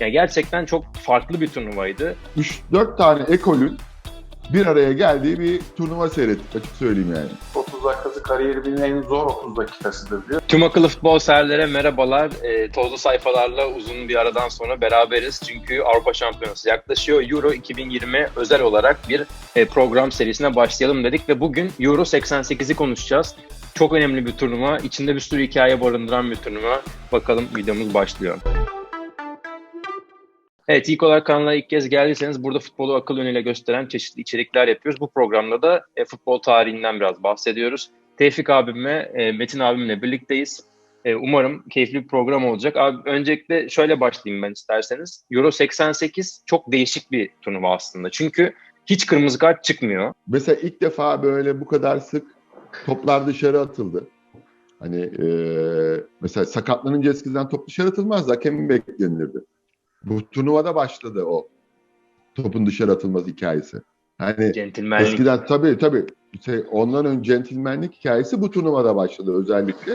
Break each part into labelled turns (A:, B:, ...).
A: Yani gerçekten çok farklı bir turnuvaydı.
B: 3-4 tane ekolün bir araya geldiği bir turnuva seyrettik açık söyleyeyim yani.
C: 30 dakikası kariyerimin en zor 30 dakikasıdır diyor.
A: Tüm akıllı futbol severlere merhabalar. E, tozlu sayfalarla uzun bir aradan sonra beraberiz. Çünkü Avrupa Şampiyonası yaklaşıyor. Euro 2020 özel olarak bir e, program serisine başlayalım dedik ve bugün Euro 88'i konuşacağız. Çok önemli bir turnuva. İçinde bir sürü hikaye barındıran bir turnuva. Bakalım videomuz başlıyor. Evet ilk olarak kanala ilk kez geldiyseniz burada futbolu akıl yönüyle gösteren çeşitli içerikler yapıyoruz. Bu programda da e, futbol tarihinden biraz bahsediyoruz. Tevfik abimle, e, Metin abimle birlikteyiz. E, umarım keyifli bir program olacak. Abi öncelikle şöyle başlayayım ben isterseniz. Euro 88 çok değişik bir turnuva aslında. Çünkü hiç kırmızı kart çıkmıyor.
B: Mesela ilk defa böyle bu kadar sık toplar dışarı atıldı. Hani e, mesela sakatlanınca eskiden top dışarı atılmaz. Hakemin beklenirdi. Bu turnuvada başladı o topun dışarı atılması hikayesi. Hani
A: Centilmenlik.
B: eskiden tabii tabii şey, ondan önce centilmenlik hikayesi bu turnuvada başladı özellikle.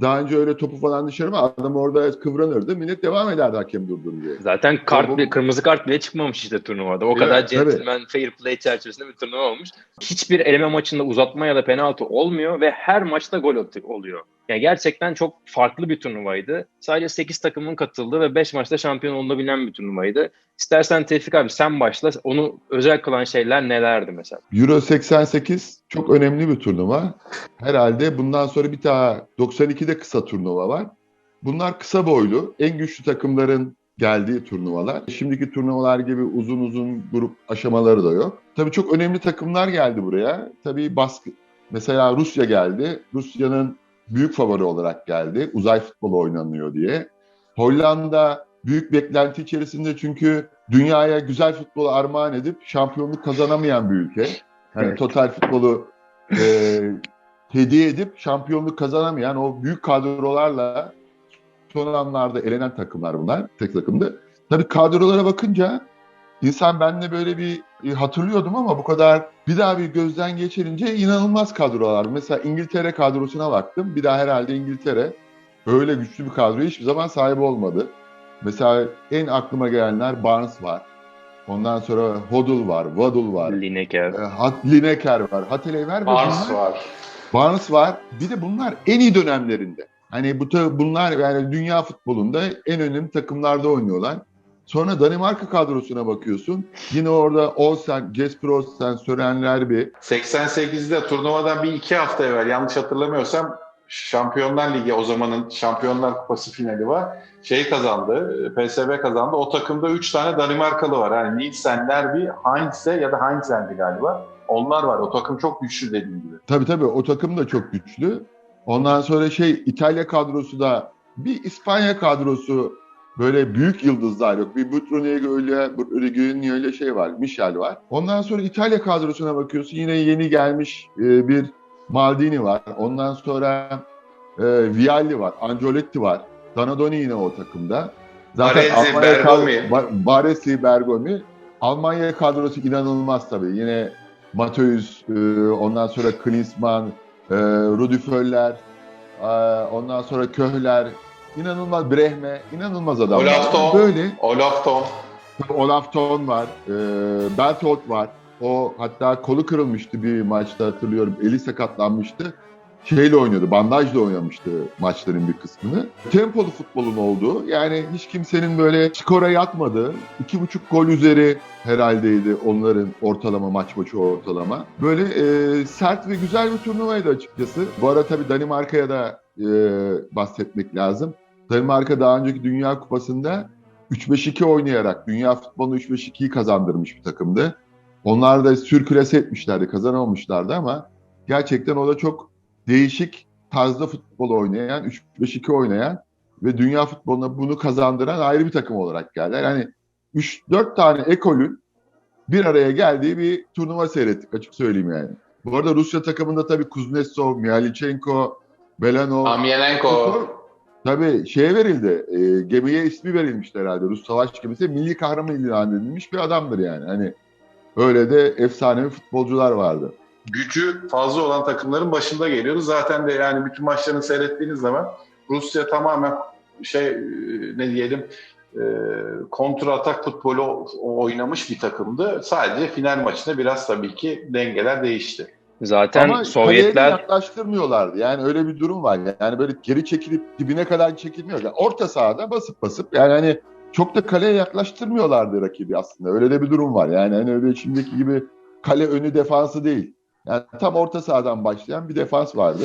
B: Daha önce öyle topu falan dışarı mı adam orada kıvranırdı. Millet devam ederdi hakem durdur diye.
A: Zaten kart
B: Bu-
A: bile, kırmızı kart bile çıkmamış işte turnuvada. O
B: Evet,
A: kadar
B: tabii.
A: gentleman fair play çerçevesinde bir turnuva olmuş. Hiçbir eleme maçında uzatma ya da penaltı olmuyor ve her maçta gol oluyor. Yani gerçekten çok farklı bir turnuvaydı. Sadece 8 takımın katıldığı ve 5 maçta şampiyon olunabilen bir turnuvaydı. İstersen Tevfik abi sen başla. Onu özel kılan şeyler nelerdi mesela?
B: Euro 88 çok önemli bir turnuva. Herhalde bundan sonra bir daha 92'de kısa turnuva var. Bunlar kısa boylu, en güçlü takımların geldiği turnuvalar. Şimdiki turnuvalar gibi uzun uzun grup aşamaları da yok. Tabii çok önemli takımlar geldi buraya. Tabii baskı. Mesela Rusya geldi. Rusya'nın büyük favori olarak geldi. Uzay futbolu oynanıyor diye. Hollanda büyük beklenti içerisinde çünkü dünyaya güzel futbolu armağan edip şampiyonluk kazanamayan bir ülke. Hani
A: Evet.
B: total futbolu e, hediye edip şampiyonluk kazanamayan o büyük kadrolarla son anlarda elenen takımlar bunlar. Tek takımdı. Tabii kadrolara bakınca insan ben de böyle bir e, hatırlıyordum ama bu kadar bir daha bir gözden geçirince inanılmaz kadrolar. Mesela İngiltere kadrosuna baktım. Bir daha herhalde İngiltere öyle güçlü bir kadroya hiçbir zaman sahip olmadı. Mesela en aklıma gelenler Barnes var. Ondan sonra Hodl var, Waddle var.
A: Lineker.
B: E, Hat, Lineker var, Hatelever ve
C: Barnes
B: bunlar-
C: var.
B: Barnes var. Bir de bunlar en iyi dönemlerinde. Hani bu bunlar yani dünya futbolunda en önemli takımlarda oynuyorlar. Sonra Danimarka kadrosuna bakıyorsun. Yine orada Olsen, Jesper Olsen, Sören Lerby.
C: 88'de turnuvadan bir iki hafta evvel yanlış hatırlamıyorsam Şampiyonlar Ligi o zamanın Şampiyonlar Kupası finali var. Şey kazandı, PSV kazandı. O takımda 3 tane Danimarkalı var. Yani Nielsen, Lerby, Heinze ya da Heinzen'di galiba. Onlar var. O takım çok güçlü dediğim gibi.
B: Tabii tabii o takım da çok güçlü. Ondan sonra şey İtalya kadrosu da bir İspanya kadrosu böyle büyük yıldızlar yok. Bir Butroniego öyle, Butroniego öyle şey var, Michel var. Ondan sonra İtalya kadrosuna bakıyorsun yine yeni gelmiş e, bir Maldini var. Ondan sonra e, Vialli var, Ancelotti var. Donadoni yine o takımda.
C: Baresi,
B: Almanya
C: Bergomi.
B: kad- Ba- Baresi, Bergomi. Almanya kadrosu inanılmaz tabii. Yine Mateus, e, ondan sonra Klinsmann, Rudi Völler, e, ondan sonra Köhler, inanılmaz Brehme, inanılmaz adamlar.
C: Olaf Thon.
B: Böyle
C: Olaf Thon.
B: Olaf Thon var, e, Bertolt var. O hatta kolu kırılmıştı bir maçta hatırlıyorum. Eli sakatlanmıştı. Şeyle oynuyordu, bandajla oynamıştı maçların bir kısmını. Tempolu futbolun olduğu, yani hiç kimsenin böyle skora yatmadığı, iki buçuk gol üzeri herhaldeydi onların ortalama maç başı ortalama. Böyle e, sert ve güzel bir turnuvaydı açıkçası. Bu arada tabii Danimarka'ya da e, bahsetmek lazım. Danimarka daha önceki Dünya Kupası'nda 3-5-2 oynayarak Dünya futbolunu 3-5-2'yi kazandırmış bir takımdı. Onlar da sürkülese etmişlerdi, kazanamamışlardı ama gerçekten o da çok değişik tarzda futbol oynayan, 3-5-2 oynayan ve dünya futboluna bunu kazandıran ayrı bir takım olarak geldiler. Yani 3-4 tane ekolün bir araya geldiği bir turnuva seyrettik açık söyleyeyim yani. Bu arada Rusya takımında tabii Kuznetsov, Mihalichenko, Belanov,
C: Amyelenko.
B: Tabii şeye verildi, e, gemiye ismi verilmişti herhalde. Rus savaş gemisi milli kahraman ilan edilmiş bir adamdır yani. Hani öyle de efsanevi futbolcular vardı.
C: gücü fazla olan takımların başında geliyordu. Zaten de yani bütün maçlarını seyrettiğiniz zaman Rusya tamamen şey e, ne diyelim e, kontra atak futbolu oynamış bir takımdı. Sadece final maçında biraz tabii ki dengeler değişti.
A: Zaten
B: Ama
A: Sovyetler
B: yaklaştırmıyorlardı. Yani öyle bir durum var. Yani böyle geri çekilip dibine kadar çekilmiyor. Yani orta sahada basıp basıp yani hani çok da kaleye yaklaştırmıyorlardı rakibi aslında. Öyle de bir durum var. Yani hani öyle şimdiki gibi kale önü defansı değil. Yani tam orta sahadan başlayan bir defans vardı.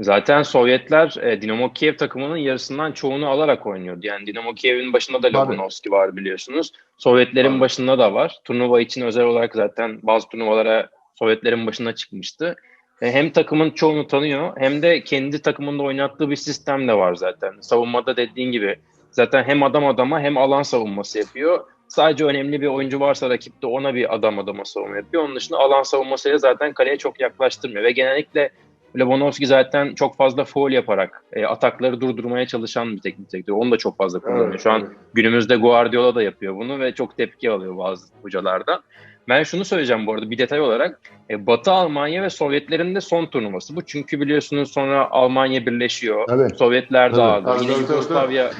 A: Zaten Sovyetler e, Dinamo Kiev takımının yarısından çoğunu alarak oynuyordu. Yani Dinamo Kiev'in başında da Lobanovski var biliyorsunuz. Sovyetlerin Tabii. başında da var. Turnuva için özel olarak zaten bazı turnuvalara Sovyetlerin başına çıkmıştı. E, hem takımın çoğunu tanıyor hem de kendi takımında oynattığı bir sistem de var zaten. Savunmada dediğin gibi zaten hem adam adama hem alan savunması yapıyor. Sadece önemli bir oyuncu varsa rakipte ona bir adam adama savunma yapıyor. Onun dışında alan savunmasıyla zaten kaleye çok yaklaştırmıyor. Ve genellikle Lewandowski zaten çok fazla foul yaparak e, atakları durdurmaya çalışan bir teknik direktör. Onu da çok fazla kullanıyor. Evet, Şu an evet. günümüzde Guardiola da yapıyor bunu ve çok tepki alıyor bazı hocalarda. Ben şunu söyleyeceğim bu arada bir detay olarak. E, Batı Almanya ve Sovyetlerin de son turnuvası bu. Çünkü biliyorsunuz sonra Almanya birleşiyor. Evet. Sovyetler dağılıyor. Yine Yugoslavya,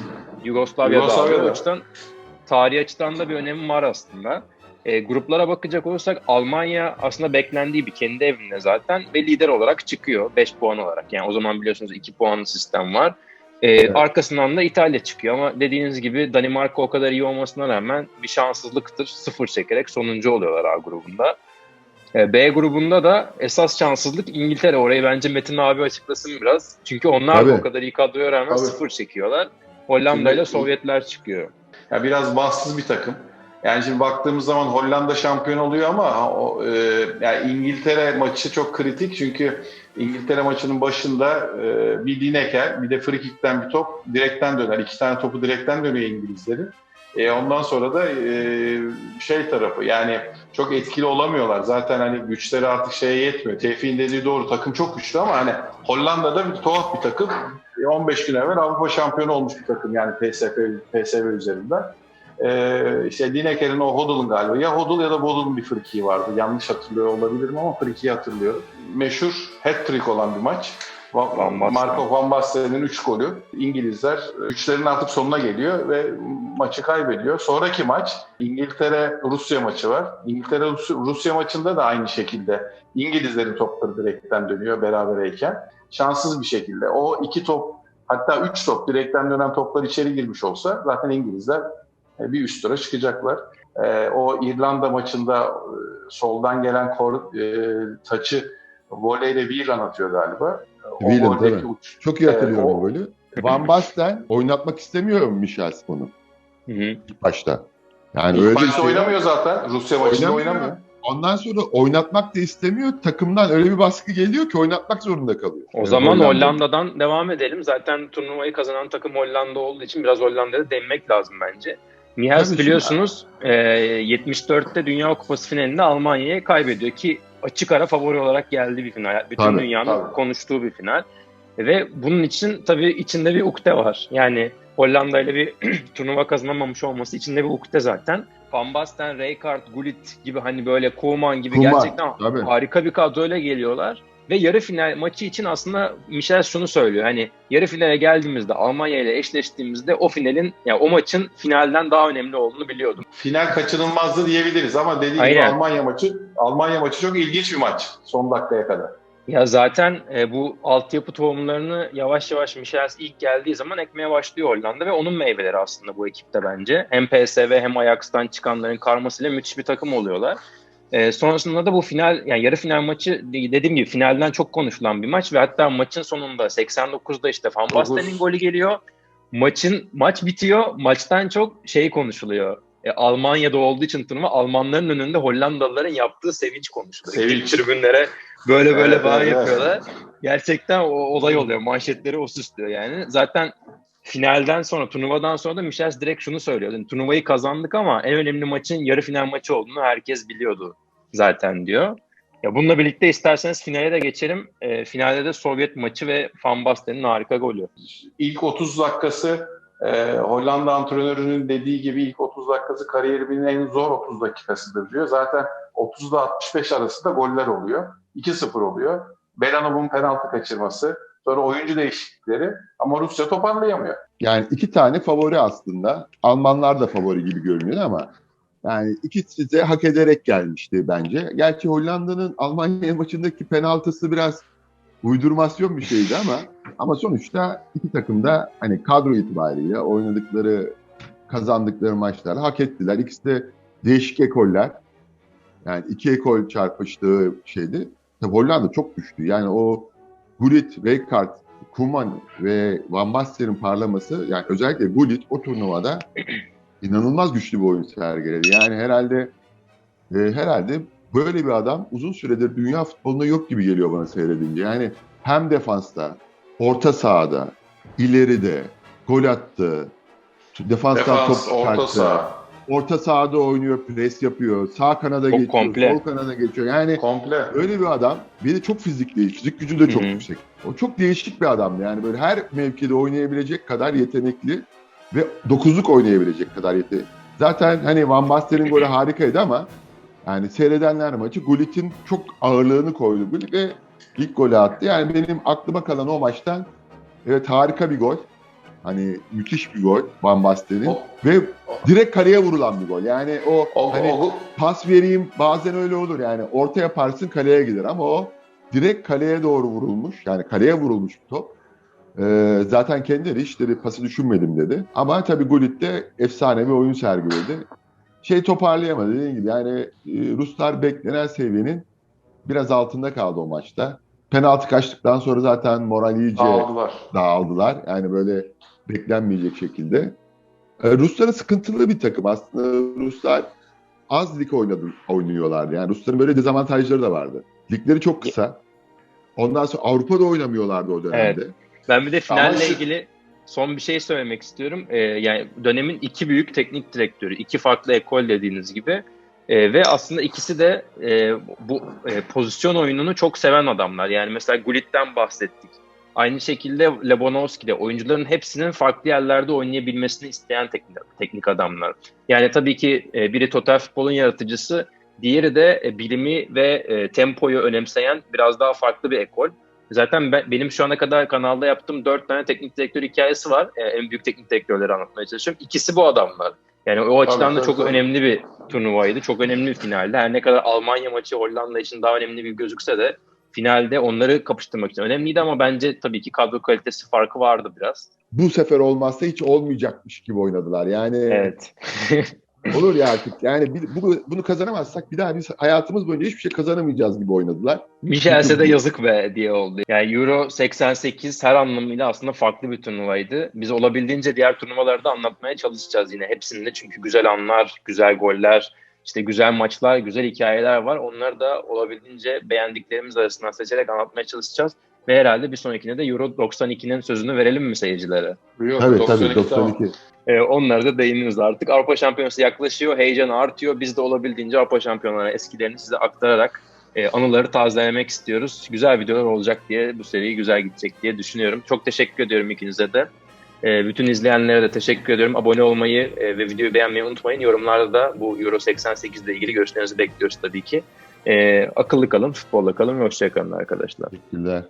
A: Yugoslavya, Yugoslavya dağılıyor. O açıdan tarihi açıdan da bir önemi var aslında. E, gruplara bakacak olursak Almanya aslında beklendiği bir kendi evinde zaten ve lider olarak çıkıyor 5 puan olarak. Yani o zaman biliyorsunuz 2 puanlı sistem var. E, evet. Arkasından da İtalya çıkıyor ama dediğiniz gibi Danimarka o kadar iyi olmasına rağmen bir şanssızlıktır. Sıfır çekerek sonuncu oluyorlar A grubunda. E, B grubunda da esas şanssızlık İngiltere. Orayı bence Metin abi açıklasın biraz. Çünkü onlar Tabii. da o kadar iyi kadroya rağmen Tabii. sıfır çekiyorlar. Hollanda ile Sovyetler çıkıyor.
C: Ya biraz bahtsız bir takım. Yani şimdi baktığımız zaman Hollanda şampiyon oluyor ama o, e, yani İngiltere maçı çok kritik çünkü İngiltere maçının başında e, bir Lineker bir de frikikten bir top direkten döner. İki tane topu direkten dönüyor İngilizlerin. E, ondan sonra da e, şey tarafı yani çok etkili olamıyorlar. Zaten hani güçleri artık şeye yetmiyor. Tevfik'in dediği doğru takım çok güçlü ama hani Hollanda'da bir tuhaf bir takım. E, 15 gün evvel Avrupa şampiyonu olmuş bir takım yani PSV, PSV üzerinden. Ee, işte Lineker'in o Hodl'un galiba. Ya Hodl ya da Bodl'un bir frikiği vardı. Yanlış hatırlıyor olabilirim ama frikiği hatırlıyorum. Meşhur hat-trick olan bir maç. Van Marco Van Basten'in 3 golü. İngilizler üçlerin artık sonuna geliyor ve maçı kaybediyor. Sonraki maç İngiltere-Rusya maçı var. İngiltere-Rusya maçında da aynı şekilde İngilizlerin topları direkten dönüyor berabereyken. Şanssız bir şekilde. O iki top hatta üç top direkten dönen toplar içeri girmiş olsa zaten İngilizler bir üst tura çıkacaklar. E, o İrlanda maçında e, soldan gelen kor, e, taçı voleyle Whelan atıyor galiba.
B: Whelan tabii. Uç, Çok iyi hatırlıyorum e, o, böyle. Van Basten oynatmak istemiyor mu Michel Spon'u? İlk başta.
C: Yani İlk öyle başta şey oynamıyor zaten. Rusya maçında oynamıyor. oynamıyor.
B: Ondan sonra oynatmak da istemiyor. Takımdan öyle bir baskı geliyor ki oynatmak zorunda kalıyor.
A: O yani zaman Hollanda. Hollanda'dan devam edelim. Zaten turnuvayı kazanan takım Hollanda olduğu için biraz Hollanda'da değinmek lazım bence. Mihas biliyorsunuz e, 74'te Dünya Kupası finalinde Almanya'ya kaybediyor ki açık ara favori olarak geldi bir final. Bütün tabii, dünyanın tabii. konuştuğu bir final. Ve bunun için tabii içinde bir ukde var. Yani Hollanda ile bir turnuva kazanamamış olması içinde bir ukde zaten. Van Basten, Rijkaard, Gullit gibi hani böyle Koeman gibi Koeman, gerçekten tabii. harika bir kadroyla geliyorlar. Ve yarı final maçı için aslında Michel şunu söylüyor. Hani yarı finale geldiğimizde Almanya ile eşleştiğimizde o finalin yani o maçın finalden daha önemli olduğunu biliyordum.
C: Final kaçınılmazdı diyebiliriz ama dediğim gibi Almanya maçı Almanya maçı çok ilginç bir maç son dakikaya kadar.
A: Ya zaten e, bu altyapı tohumlarını yavaş yavaş Michels ilk geldiği zaman ekmeye başlıyor Hollanda ve onun meyveleri aslında bu ekipte bence. Hem PSV hem Ajax'tan çıkanların karmasıyla müthiş bir takım oluyorlar. E, sonrasında da bu final yani yarı final maçı dediğim gibi finalden çok konuşulan bir maç ve hatta maçın sonunda 89'da işte Van Basten'in golü geliyor. Maçın maç bitiyor. Maçtan çok şey konuşuluyor. E, Almanya'da olduğu için turnuva Almanların önünde Hollandalıların yaptığı sevinç konuşuluyor. Sevinç tribünlere böyle böyle bağ yapıyorlar. Gerçekten o olay oluyor. Manşetleri o süslüyor yani. Zaten finalden sonra, turnuvadan sonra da Michels direkt şunu söylüyor. Yani, turnuvayı kazandık ama en önemli maçın yarı final maçı olduğunu herkes biliyordu zaten diyor. Ya bununla birlikte isterseniz finale de geçelim. E, finalde de Sovyet maçı ve Van Basten'in harika golü.
C: İlk 30 dakikası e, Hollanda antrenörünün dediği gibi ilk 30 dakikası kariyerimin en zor 30 dakikasıdır diyor. Zaten 30'da 65 arasında goller oluyor. 2-0 oluyor. Belanov'un penaltı kaçırması, Sonra oyuncu değişiklikleri ama Rusya toparlayamıyor.
B: Yani iki tane favori aslında. Almanlar da favori gibi görünüyor ama yani ikisi de hak ederek gelmişti bence. Gerçi Hollanda'nın Almanya maçındaki penaltısı biraz uydurmasyon bir şeydi ama ama sonuçta iki takım da hani kadro itibariyle oynadıkları kazandıkları maçlar hak ettiler. İkisi de değişik ekoller. Yani iki ekol çarpıştığı şeydi. Tabii Hollanda çok güçlü. Yani o Gullit, Rijkaard, Koeman ve Van Basten'in parlaması yani özellikle Gullit o turnuvada inanılmaz güçlü bir oyun sergiledi. Yani herhalde e, herhalde böyle bir adam uzun süredir dünya futbolunda yok gibi geliyor bana seyredince. Yani hem defansta, orta sahada, ileride gol attı, defanstan
C: Defans,
B: top
C: orta
B: çıkarttı.
C: saha.
B: Orta sahada oynuyor, pres yapıyor, sağ kanada
A: Çok
B: geçiyor,
A: komple.
B: sol kanada geçiyor. Yani
C: Komple.
B: öyle bir adam. Bir de çok fizikli, fizik gücü de çok
A: Hı hı.
B: yüksek. O çok değişik bir adamdı. Yani böyle her mevkide oynayabilecek kadar yetenekli ve dokuzluk oynayabilecek kadar yetenekli. Zaten hani Van Basten'in golü harikaydı ama yani seyredenler maçı Gullit'in çok ağırlığını koydu Gullit ve ilk golü attı. Yani benim aklıma kalan o maçtan evet harika bir gol. Hani müthiş bir gol Van Basten'in
C: O,
B: ve direkt kaleye vurulan bir gol. Yani o
C: o,
B: hani
C: o,
B: pas vereyim bazen öyle olur yani orta yaparsın kaleye gider ama o direkt kaleye doğru vurulmuş yani kaleye vurulmuş bir top. Ee, zaten kendileri hiç dedi pası düşünmedim dedi. Ama tabii Gullit de efsane bir oyun sergiledi. Şey toparlayamadı dediğim gibi yani e, Ruslar beklenen seviyenin biraz altında kaldı o maçta. Penaltı kaçtıktan sonra zaten moral iyice
C: aldılar.
B: dağıldılar. Yani böyle beklenmeyecek şekilde. Rusların sıkıntılı bir takım aslında. Ruslar az lig oynadı, oynuyorlardı. Yani Rusların böyle dezavantajları da vardı. Ligleri çok kısa. Ondan sonra Avrupa'da oynamıyorlardı o dönemde.
A: Ben bir de finalle
C: şu-
A: ilgili son bir şey söylemek istiyorum. Ee, yani dönemin iki büyük teknik direktörü, iki farklı ekol dediğiniz gibi. Ee, ve aslında ikisi de e, bu e, pozisyon oyununu çok seven adamlar. Yani mesela Gullit'ten bahsettik. Aynı şekilde Lebonovski de oyuncuların hepsinin farklı yerlerde oynayabilmesini isteyen teknik, teknik adamlar. Yani tabii ki e, biri total futbolun yaratıcısı, diğeri de e, bilimi ve e, tempoyu önemseyen biraz daha farklı bir ekol. Zaten ben, benim şu ana kadar kanalda yaptığım dört tane teknik direktör hikayesi var. E, en büyük teknik direktörleri anlatmaya çalışıyorum. İkisi bu adamlar. Yani o açıdan da
C: tabii,
A: çok
C: tabii.
A: önemli bir turnuvaydı. Çok önemli bir finalde. Her ne kadar Almanya maçı Hollanda için daha önemli bir gözükse de finalde onları kapıştırmak için önemliydi ama bence tabii ki kadro kalitesi farkı vardı biraz.
B: Bu sefer olmazsa hiç olmayacakmış gibi oynadılar. Yani
A: Evet.
B: olur ya artık. Yani bir- bu, bunu kazanamazsak bir daha biz hayatımız boyunca hiçbir şey kazanamayacağız gibi oynadılar.
A: Michels'e de yazık be diye oldu. Yani Euro 88 her anlamıyla aslında farklı bir turnuvaydı. Biz olabildiğince diğer turnuvalarda anlatmaya çalışacağız yine hepsinde. Çünkü güzel anlar, güzel goller, işte güzel maçlar, güzel hikayeler var. Onları da olabildiğince beğendiklerimiz arasından seçerek anlatmaya çalışacağız. Ve herhalde bir sonrakine de Euro 92'nin sözünü verelim mi seyircilere?
C: Yok,
B: Tabii
C: 92
B: tabii
C: tamam.
B: 92.
A: Ee, onları da değiniriz artık. Avrupa Şampiyonası yaklaşıyor, heyecan artıyor. Biz de olabildiğince Avrupa Şampiyonları eskilerini size aktararak e, anıları tazelemek istiyoruz. Güzel videolar olacak diye, bu seri güzel gidecek diye düşünüyorum. Çok teşekkür ediyorum ikinize de. E, bütün izleyenlere de teşekkür ediyorum. Abone olmayı e, ve videoyu beğenmeyi unutmayın. Yorumlarda da bu Euro 88 ile ilgili görüşlerinizi bekliyoruz tabii ki. E, akıllı kalın, futbolla kalın ve hoşçakalın arkadaşlar.
B: Teşekkürler.